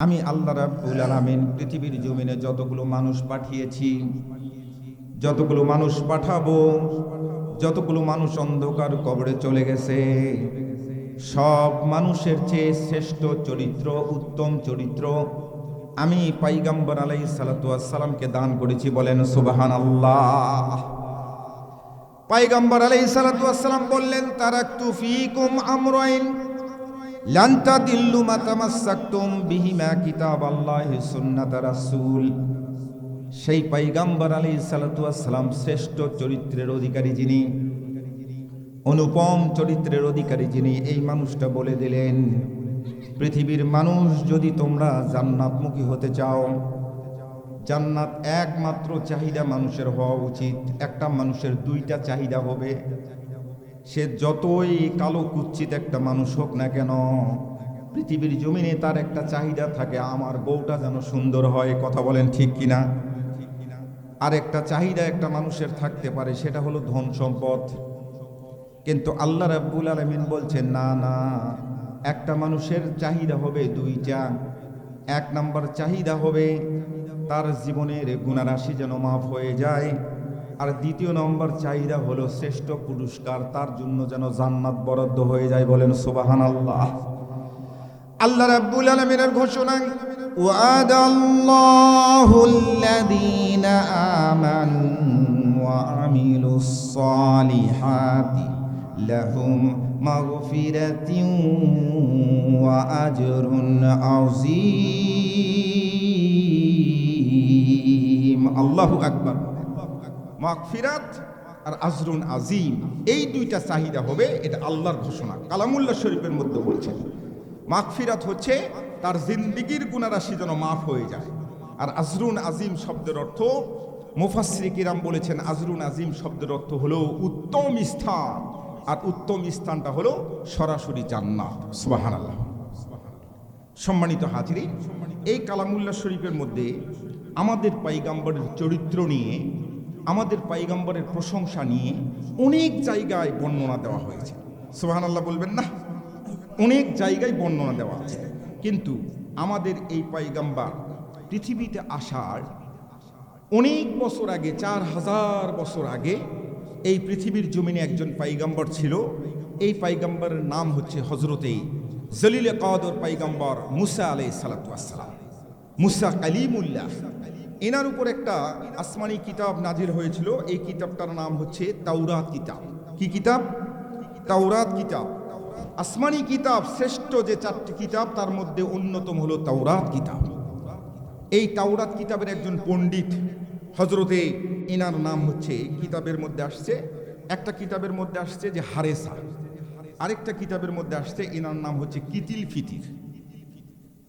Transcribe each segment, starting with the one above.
আমি আল্লাহ রাব্বুল আলামিন পৃথিবীর জমিনে যতগুলো মানুষ পাঠিয়েছি, যতগুলো মানুষ পাঠাবো, যতগুলো মানুষ অন্ধকার কবরে চলে গেছে, সব মানুষের চেয়ে শ্রেষ্ঠ চরিত্র, উত্তম চরিত্র আমি পাইগাম্বর আলাই সালাতামকে দান করেছি বলেন সুবাহান আল্লাহ পাইগাম্বর আলাই সালাতাম বললেন, তারাক্তু ফিকুম আমরাইন। লান্তা দিল্লু মাতামাসাক্তুম বিহিমা কিতাব আল্লাহ সুন্নাত রাসূল। সেই পাইগাম্বর আলী সালাতাম শ্রেষ্ঠ চরিত্রের অধিকারী যিনি, অনুপম চরিত্রের অধিকারী যিনি, এই মানুষটা বলে দিলেন, পৃথিবীর মানুষ যদি তোমরা জান্নাতমুখী হতে চাও, জান্নাত একমাত্র চাহিদা মানুষের হওয়া উচিত। একটা মানুষের দুইটা চাহিদা হবে। সে যতই কালো কুচ্ছিত একটা মানুষ হোক না কেন, পৃথিবীর জমিনে তার একটা চাহিদা থাকে, আমার বউটা যেন সুন্দর হয়, কথা বলেন ঠিক কিনা? আর একটা চাহিদা একটা মানুষের থাকতে পারে, সেটা হলো ধন সম্পদ। কিন্তু আল্লাহ রাব্বুল আলমিন বলছেন, না না, একটা মানুষের চাহিদা হবে দুইটা। এক নম্বর চাহিদা হবে তার জীবনের গুণারাশি যেন মাফ হয়ে যায় আর দ্বিতীয় নম্বর চাহিদা হলো শ্রেষ্ঠ পুরস্কার তার জন্য যেন জান্নাত বরাদ্দ হয়ে যায় বলেন সুবাহান আল্লাহ আল্লাহ রাব্বুল আলামিনের ঘোষণা وعد الله الذين آمنوا وعملوا الصالحات لهم مغفرة وأجر عظيم الله أكبر মাগফিরাত আর আজরুন আজিম। এই দুইটা চাহিদা হবে, এটা আল্লাহর ঘোষণা। কালামুল্লাহ শরীফের মধ্যে বলছেন, মাগফিরাত হচ্ছে তার জিন্দিগির গুণারাশি যেন মাফ হয়ে যায়। আর আজরুন আজিম শব্দের অর্থ মুফাসরি কিরাম বলেছেন, আজরুন আজিম শব্দের অর্থ হলো উত্তম স্থান। আর উত্তম স্থানটা হলো সরাসরি জান্নাত। সুবাহান আল্লাহ সম্মানিত হাজিরি এই কালামুল্লাহ শরীফের মধ্যে আমাদের পাইগাম্বরের চরিত্র নিয়ে আমাদের পাইগাম্বরের প্রশংসা নিয়ে অনেক জায়গায় বর্ণনা দেওয়া হয়েছে। সোহান আল্লাহ বলবেন না? অনেক জায়গায় বর্ণনা দেওয়া আছে। কিন্তু আমাদের এই পাইগাম্বার পৃথিবীতে আসার অনেক বছর আগে, চার হাজার বছর আগে এই পৃথিবীর জমিনে একজন পাইগাম্বর ছিল। এই পাইগাম্বরের নাম হচ্ছে হজরতে জলিলে কাদর পাইগাম্বর মুসা আলাই সালাতাম মুসা কালিমুল্লাহ। এনার উপর একটা আসমানি কিতাব নাজির হয়েছিল। এই কিতাবটার নাম হচ্ছে তাওরাত কিতাব। কি কিতাব? তাওরাত কিতাব। আসমানি কিতাব শ্রেষ্ঠ যে চারটি কিতাব, তার মধ্যে অন্যতম হলো তাওরাত কিতাব। এই তাওরাত কিতাবের একজন পণ্ডিত হজরতে এনার নাম হচ্ছে কিতাবের মধ্যে আসছে, একটা কিতাবের মধ্যে আসছে যে হারেসা। আরেকটা কিতাবের মধ্যে আসছে, এনার নাম হচ্ছে কিতিল ফিতির।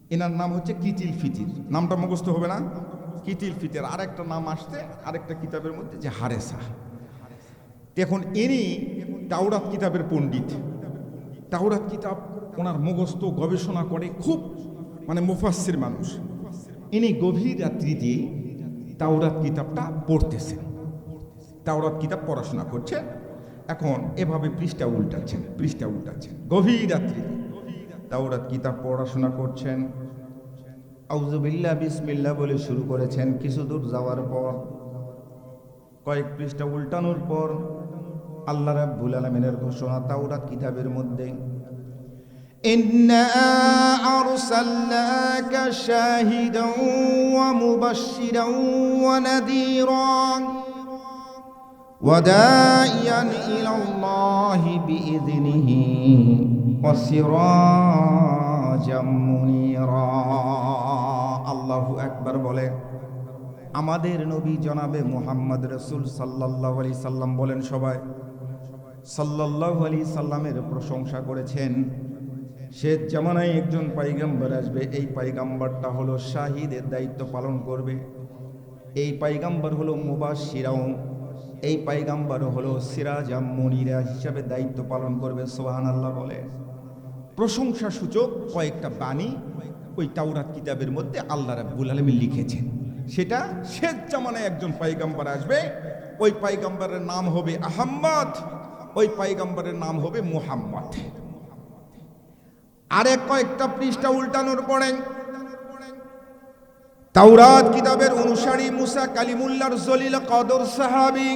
এনার নাম হচ্ছে কিতিল ফিতির। নামটা মুখস্থ হবে না? কিতিল ফিতির আরেকটা নাম আসছে, আরেকটা কিতাবের মধ্যে যে হারেসা। এখন ইনি তাওরাত কিতাবের পণ্ডিত। তাওরাত কিতাব ওনার মুখস্থ, গবেষণা করে, খুব মানে মুফাসির মানুষ। ইনি গভীর রাত্রিতে তাওরাত কিতাবটা পড়তেছেন। তাওরাত কিতাব পড়াশোনা করছেন। এখন এভাবে পৃষ্ঠা উল্টাচ্ছেন পৃষ্ঠা উল্টাচ্ছেন। গভীর রাত্রি তাওরাত কিতাব পড়াশোনা করছেন। আউজুবিল্লা বিসমিল্লা বলে শুরু করেছেন কিছু দূর যাওয়ার পর কয়েক পৃষ্ঠা উল্টানোর পর আল্লাহ রাব্বুল আলামিনের ঘোষণা তাওরাত কিতাবের মধ্যে إنا أرسلناك شاهدا ومبشرا ونذيرا وداعيا إلى الله بإذنه وسراجا সিরাজাম আল্লাহু একবার বলে, আমাদের নবী জনাবে মুহাম্মদ রসুল সাল্লাহ আলি সাল্লাম বলেন সবাই সাল্লাহ আলি সাল্লামের প্রশংসা করেছেন। সে জামানায় একজন পাইগাম্বার আসবে, এই পাইগাম্বারটা হলো শাহিদের দায়িত্ব পালন করবে। এই পাইগাম্বার হলো মুবাসিরাও এই পাইগাম্বার হলো সিরাজাম মনিরা হিসাবে দায়িত্ব পালন করবে। সোহান আল্লাহ বলে। প্রশংসা সূচক কয়েকটা বাণী ওই তাওরাত কিতাবের মধ্যে আল্লাহ রাব্বুল আলমী লিখেছেন। সেটা শেষ জামানায় একজন পাইগাম্বার আসবে, ওই পাইগাম্বারের নাম হবে আহম্মদ, ওই পাইগাম্বারের নাম হবে মুহাম্মদ। আর এক কয়েকটা পৃষ্ঠা উল্টানোর পরে তাওরাত কিতাবের অনুসারী মুসা কালিমুল্লার জলিল কদর সাহাবি,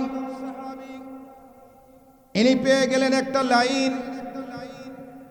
ইনি পেয়ে গেলেন একটা লাইন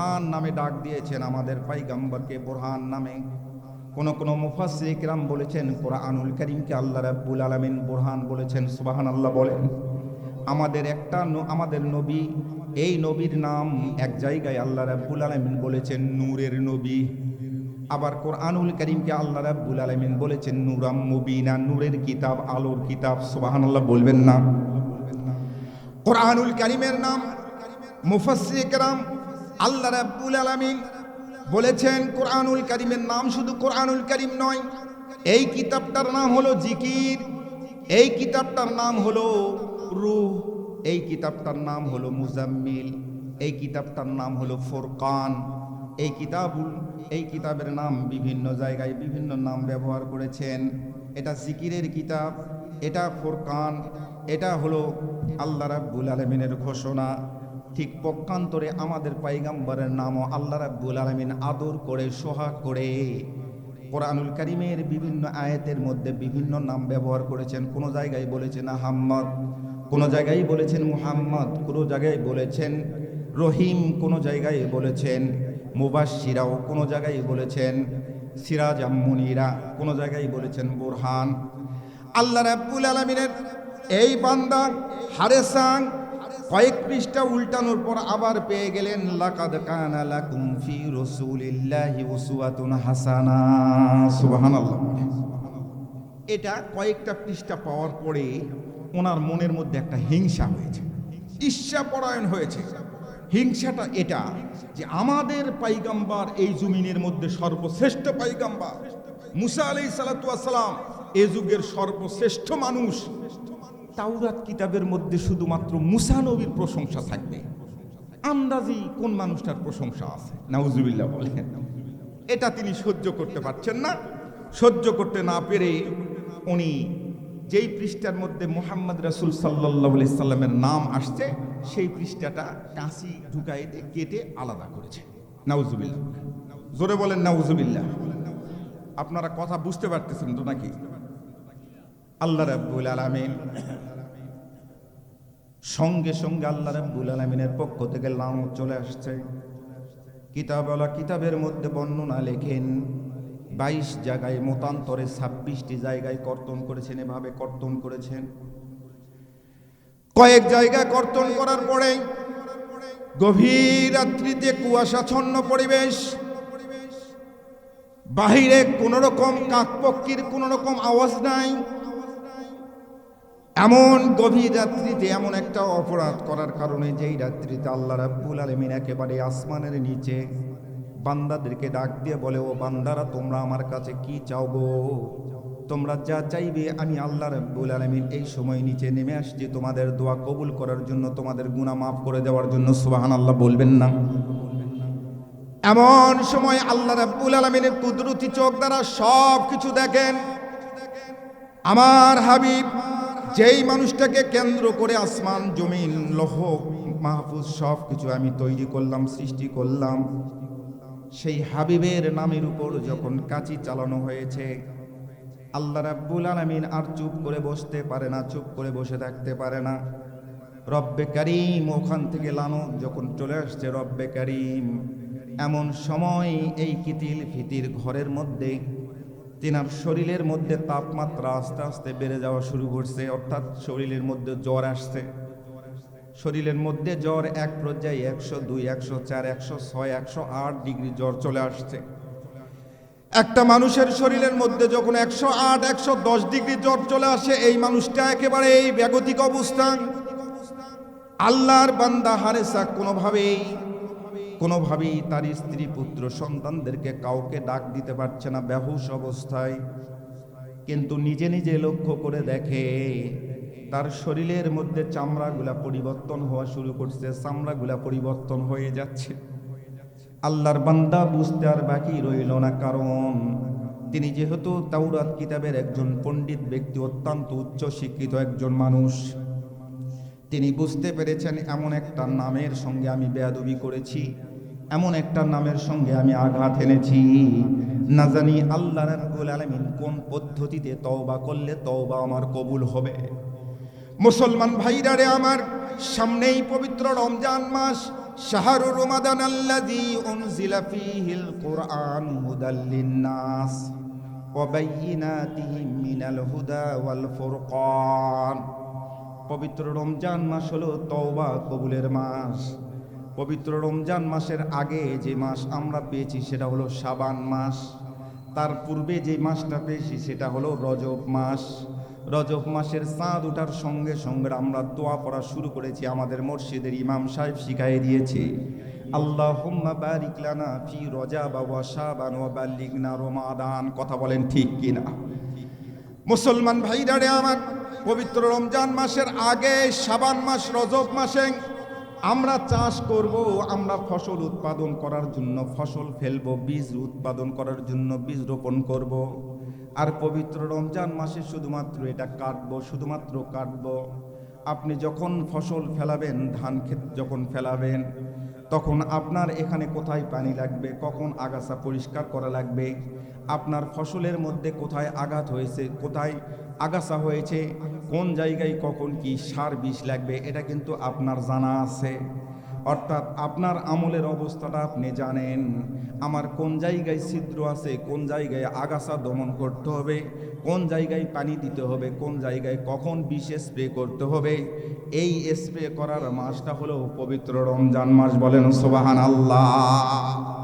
বুরহান নামে ডাক দিয়েছেন আমাদের পাইগাম্বরকে বোরহান নামে কোন কোন মুফাসসিরিকরাম বলেছেন, কোরআনুল করিমকে আল্লাহ রাব্বুল আলামিন বোরহান বলেছেন। সুবহানাল্লাহ বলেন, আমাদের একটা আমাদের নবী, এই নবীর নাম এক জায়গায় আল্লাহ রাব্বুল আলামিন বলেছেন, নূরের নবী। আবার কোরআনুল করিমকে আল্লাহ রাব্বুল আলামিন বলেছেন, নূরাম মুবিনা, নূরের কিতাব, আলোর কিতাব। সুবহানাল্লাহ বলবেন না। কোরআনুল করিমের নাম মুফাসসিরিকরাম আল্লাহ রাব্বুল আলামিন বলেছেন, কোরআনুল করিমের নাম শুধু কোরআনুল করিম নয়, এই কিতাবটার নাম হলো জিকির, এই কিতাবটার নাম হলো রূহ, এই কিতাবটার নাম হলো মুজাম্মিল, এই কিতাবটার নাম হলো ফোরকান, এই কিতাবুল, এই কিতাবের নাম বিভিন্ন জায়গায় বিভিন্ন নাম ব্যবহার করেছেন। এটা জিকিরের কিতাব, এটা ফোরকান, এটা হলো আল্লাহ রাব্বুল আলমিনের ঘোষণা। ঠিক পক্ষান্তরে আমাদের পাইগাম্বরের নামও আল্লাহ রাব্বুল আলমিন আদর করে, সোহাগ করে। কোরআনুল করিমের বিভিন্ন আয়াতের মধ্যে বিভিন্ন নাম ব্যবহার করেছেন। কোনো জায়গায় বলেছেন আহাম্মদ, কোনো জায়গায় বলেছেন মুহাম্মদ, কোনো জায়গায় বলেছেন রহিম, কোনো জায়গায় বলেছেন মুবাশিরাও কোনো জায়গায় বলেছেন সিরাজ আম্মুনিরা, কোনো জায়গায় বলেছেন বোরহান। আল্লাহ রাব্বুল আলমিনের এই বান্দা হারেসাং কয়েক পৃষ্ঠা উল্টানোর পর আবার পেয়ে গেলেন, লাকাদ কানা লাকুম ফি রাসূলিল্লাহি উসওয়াতুন হাসানা। সুবহানাল্লাহ। এটা কয়েকটা পৃষ্ঠা পাওয়ার পরে ওনার মনের মধ্যে একটা হিংসা হয়েছে, ঈর্ষা পরায়ণ হয়েছে। হিংসাটা এটা যে আমাদের পাইগাম্বার এই জমিনের মধ্যে সর্বশ্রেষ্ঠ পাইগাম্বার। মুসা আলাই সালাতাম এ যুগের সর্বশ্রেষ্ঠ মানুষ। তাওরাত কিতাবের মধ্যে শুধুমাত্র মুসা নবীর প্রশংসা থাকবে। আন্দাজি কোন মানুষটার প্রশংসা আছে? নাউজুবিল্লাহ বলেন। এটা তিনি সহ্য করতে পারছেন না। সহ্য করতে না পেরে উনি যেই পৃষ্ঠার মধ্যে মোহাম্মদ রাসুল সাল্লাহ সাল্লামের নাম আসছে, সেই পৃষ্ঠাটা কাঁচি ঢুকাইতে কেটে আলাদা করেছে। নাউজুবিল্লাহ। জোরে বলেন নাউজুবিল্লাহ। আপনারা কথা বুঝতে পারতেছেন তো নাকি? আল্লাহ রাব্বুল আলামিন। সঙ্গে সঙ্গে আল্লাহ রাব্বুল আলামিনের পক্ষ থেকে লানত চলে আসছে। কিতাবওয়ালা কিতাবের মধ্যে বর্ণনা লেখেন, বাইশ জায়গায় মতান্তরে ছাব্বিশটি জায়গায় কর্তন করেছেন, এভাবে কর্তন করেছেন। কয়েক জায়গায় কর্তন করার পরে গভীর রাত্রিতে কুয়াশাচ্ছন্ন পরিবেশ, বাহিরে কোনো রকম কাকপক্ষীর কোনো রকম আওয়াজ নাই। এমন গভীর রাত্রিতে এমন একটা অপরাধ করার কারণে যেই রাত্রিতে আল্লাহ রাব্বুল আলমিন একেবারে আসমানের নিচে বান্দাদেরকে ডাক দিয়ে বলে, ও বান্দারা, তোমরা আমার কাছে কি চাও গো? তোমরা যা চাইবে আমি আল্লাহ রাব্বুল আলমিন এই সময় নিচে নেমে আসছি। তোমাদের দোয়া কবুল করার জন্য, তোমাদের গুণা মাফ করে দেওয়ার জন্য সুবাহান আল্লাহ বলবেন না। এমন সময় আল্লাহ রাব্বুল আলমিনের কুদরতি চোখ দ্বারা সব কিছু দেখেন। আমার হাবিব যেই মানুষটাকে কেন্দ্র করে আসমান, জমিন, লৌহ, মাহফুজ সব কিছু আমি তৈরি করলাম, সৃষ্টি করলাম। সেই হাবিবের নামের উপর যখন কাচি চালানো হয়েছে, আল্লাহ রাব্বুল আলামিন আর চুপ করে বসতে পারে না, চুপ করে বসে থাকতে পারে না। রব্বে কারিম ওখান থেকে লানো যখন চলে আসছে, রব্বে কারিম, এমন সময় এই কিতিল ফিতির ঘরের মধ্যে তেনার শরীরের মধ্যে তাপমাত্রা আস্তে আস্তে বেড়ে যাওয়া শুরু করছে, অর্থাৎ শরীরের মধ্যে জ্বর আসছে। শরীরের মধ্যে জ্বর এক পর্যায়ে একশো দুই, একশো চার, একশো ছয়, একশো আট ডিগ্রি জ্বর চলে আসছে। একটা মানুষের শরীরের মধ্যে যখন একশো আট, একশো দশ ডিগ্রি জ্বর চলে আসে, এই মানুষটা একেবারে এই ব্যাগতিক অবস্থা। আল্লাহর বান্দা হারেসা কোনোভাবেই কোনোভাবেই তার স্ত্রী পুত্র সন্তানদেরকে কাউকে ডাক দিতে পারছে না, বেহুশ অবস্থায়। কিন্তু নিজে নিজে লক্ষ্য করে দেখে তার শরীরের মধ্যে চামড়াগুলা পরিবর্তন হওয়া শুরু করছে, চামড়াগুলা পরিবর্তন হয়ে যাচ্ছে। আল্লাহর বান্দা বুঝতে আর বাকি রইল না, কারণ তিনি যেহেতু তাওরাত কিতাবের একজন পণ্ডিত ব্যক্তি, অত্যন্ত উচ্চ শিক্ষিত একজন মানুষ। তিনি বুঝতে পেরেছেন এমন একটা নামের সঙ্গে আমি বেয়াদবি করেছি। এমন একটা নামের সঙ্গে আমি আঘাত এনেছি। না জানি আল্লাহ রাব্বুল আলামিন কোন পদ্ধতিতে তওবা করলে তওবা আমার কবুল হবে। মুসলমান ভাইরা রে আমার, সামনেই পবিত্র রমজান মাস, শাহরু রমাদান আল্লাযী উনজিলা ফীহিল কুরআন হুদাল লিন-নাস ওয়া বাইয়িনাতিহিম মিনাল হুদা ওয়াল ফুরকান। পবিত্র রমজান মাস হলো তওবা কবুলের মাস। পবিত্র রমজান মাসের আগে যে মাস আমরা পেয়েছি সেটা হলো সাবান মাস। তার পূর্বে যে মাসটা পেয়েছি সেটা হলো রজব মাস। রজব মাসের চাঁদ ওঠার সঙ্গে সঙ্গে আমরা দোয়া পড়া শুরু করেছি আমাদের মসজিদের ইমাম সাহেব শিখাই দিয়েছে। আল্লাহ ফি রজা বা শাবান বাল্লিগনা রমাদান। কথা বলেন ঠিক কিনা? মুসলমান ভাইরারে আমার, পবিত্র রমজান মাসের আগে সাবান মাস, রজব মাসে আমরা চাষ করব, আমরা ফসল উৎপাদন করার জন্য ফসল ফেলব, বীজ উৎপাদন করার জন্য বীজ রোপণ করব। আর পবিত্র রমজান মাসে শুধুমাত্র এটা কাটবো, শুধুমাত্র কাটবো। আপনি যখন ফসল ফেলাবেন, ধান ক্ষেত যখন ফেলাবেন, তখন আপনার এখানে কোথায় পানি লাগবে, কখন আগাছা পরিষ্কার করা লাগবে, আপনার ফসলের মধ্যে কোথায় আঘাত হয়েছে, কোথায় আগাছা হয়েছে, কোন জায়গায় কখন কি সার বিষ লাগবে, এটা কিন্তু আপনার জানা আছে। অর্থাৎ আপনার আমলের অবস্থাটা আপনি জানেন। আমার কোন জায়গায় ছিদ্র আছে, কোন জায়গায় আগাছা দমন করতে হবে, কোন জায়গায় পানি দিতে হবে, কোন জায়গায় কখন বিষ স্প্রে করতে হবে, এই স্প্রে করার মাসটা হলো পবিত্র রমজান মাস বলেন সোবাহান আল্লাহ